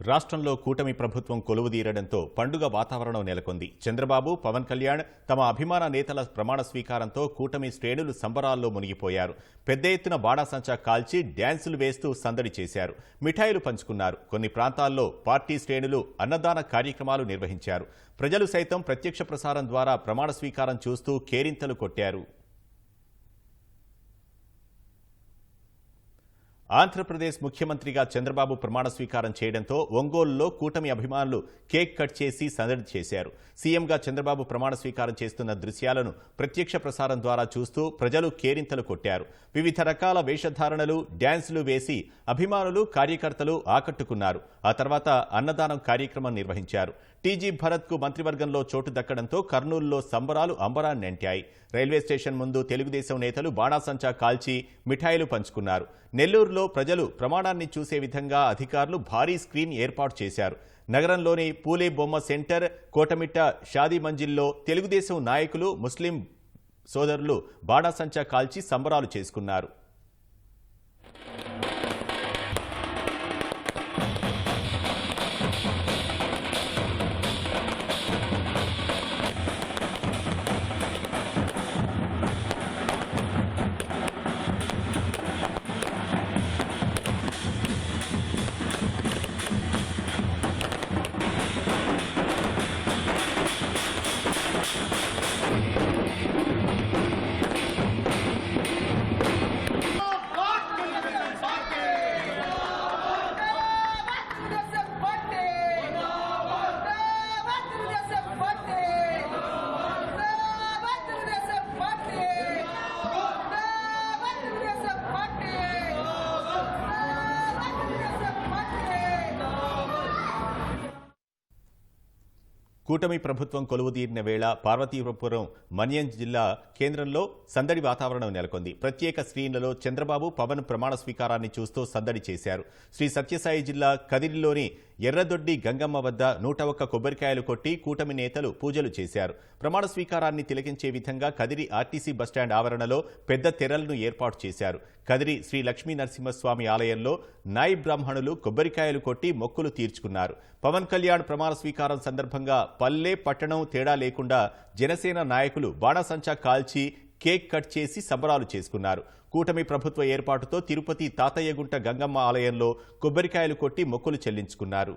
రాష్ట్రంలో కూటమి ప్రభుత్వం కొలువుదీరడంతో పండుగ వాతావరణం నెలకొంది. చంద్రబాబు పవన్ కళ్యాణ్ తమ అభిమాన నేతల ప్రమాణ స్వీకారంతో కూటమి శ్రేణులు సంబరాల్లో మునిగిపోయారు. పెద్ద ఎత్తున బాడాసంచా కాల్చి డ్యాన్సులు వేస్తూ సందడి చేశారు. మిఠాయిలు పంచుకున్నారు. కొన్ని ప్రాంతాల్లో పార్టీ శ్రేణులు అన్నదాన కార్యక్రమాలు నిర్వహించారు. ప్రజలు సైతం ప్రత్యక్ష ప్రసారం ద్వారా ప్రమాణ స్వీకారం చూస్తూ కేరింతలు కొట్టారు. ఆంధ్రప్రదేశ్ ముఖ్యమంత్రిగా చంద్రబాబు ప్రమాణ స్వీకారం చేయడంతో ఒంగోలులో కూటమి అభిమానులు కేక్ కట్ చేసి సందడి చేశారు. సీఎంగా చంద్రబాబు ప్రమాణ స్వీకారం చేస్తున్న దృశ్యాలను ప్రత్యక్ష ప్రసారం ద్వారా చూస్తూ ప్రజలు కేరింతలు కొట్టారు. వివిధ రకాల వేషధారణలు డ్యాన్సులు వేసి అభిమానులు కార్యకర్తలు ఆకట్టుకున్నారు. ఆ తర్వాత అన్నదానం కార్యక్రమం నిర్వహించారు. టీజీ భరత్కు మంత్రివర్గంలో చోటు దక్కడంతో కర్నూలులో సంబరాలు అంబరాన్ని అంటాయి. రైల్వే స్టేషన్ ముందు తెలుగుదేశం నేతలు బాణాసంచా కాల్చి మిఠాయిలు పంచుకున్నారు. నెల్లూరులో ప్రజలు ప్రమాణాన్ని చూసే విధంగా అధికారులు భారీ స్క్రీన్ ఏర్పాటు చేశారు. నగరంలోని పూలే బొమ్మ సెంటర్ కోటమిట్ట షాదీ మంజిల్లో తెలుగుదేశం నాయకులు ముస్లిం సోదరులు బాణాసంచా కాల్చి సంబరాలు చేసుకున్నారు. కూటమి ప్రభుత్వం కొలువుదీరిన వేళ పార్వతీపురం మన్యం జిల్లా కేంద్రంలో సందడి వాతావరణం నెలకొంది. ప్రత్యేక స్క్రీన్లలో చంద్రబాబు పవన్ ప్రమాణ స్వీకారాన్ని చూస్తూ సందడి చేశారు. శ్రీ సత్యసాయి జిల్లా కదిరిలోని ఎర్రదొడ్డి గంగమ్మ వద్ద నూట ఒక్క కొబ్బరికాయలు కొట్టి కూటమి నేతలు పూజలు చేశారు. ప్రమాణ స్వీకారాన్ని తిలకించే విధంగా కదిరి ఆర్టీసీ బస్టాండ్ ఆవరణలో పెద్ద తెరలను ఏర్పాటు చేశారు. కదిరి శ్రీ లక్ష్మీ నరసింహస్వామి ఆలయంలో నాయి బ్రాహ్మణులు కొబ్బరికాయలు కొట్టి మొక్కులు తీర్చుకున్నారు. పవన్ కళ్యాణ్ ప్రమాణ స్వీకారం సందర్భంగా పల్లె పట్టణం తేడా లేకుండా జనసేన నాయకులు బాణసంచా కాల్చి కేక్ కట్ చేసి సంబరాలు చేసుకున్నారు. కూటమి ప్రభుత్వ ఏర్పాటుతో తిరుపతి తాతయ్యగుంట గంగమ్మ ఆలయంలో కొబ్బరికాయలు కొట్టి మొక్కులు చెల్లించుకున్నారు.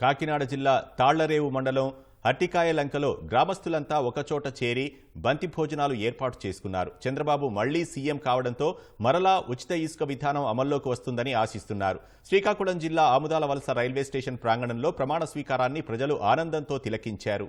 కాకినాడ జిల్లా తాళ్ళరేవు మండలం అట్టికాయలంకలో గ్రామస్తులంతా ఒకచోట చేరి బంతి భోజనాలు ఏర్పాటు చేసుకున్నారు చంద్రబాబు మళ్ళీ సీఎం కావడంతో మరలా ఉచిత ఇసుక విధానం అమల్లోకి వస్తుందని ఆశిస్తున్నారు శ్రీకాకుళం జిల్లా ఆముదాల వలస రైల్వే స్టేషన్ ప్రాంగణంలో ప్రమాణ స్వీకారాన్ని ప్రజలు ఆనందంతో తిలకించారు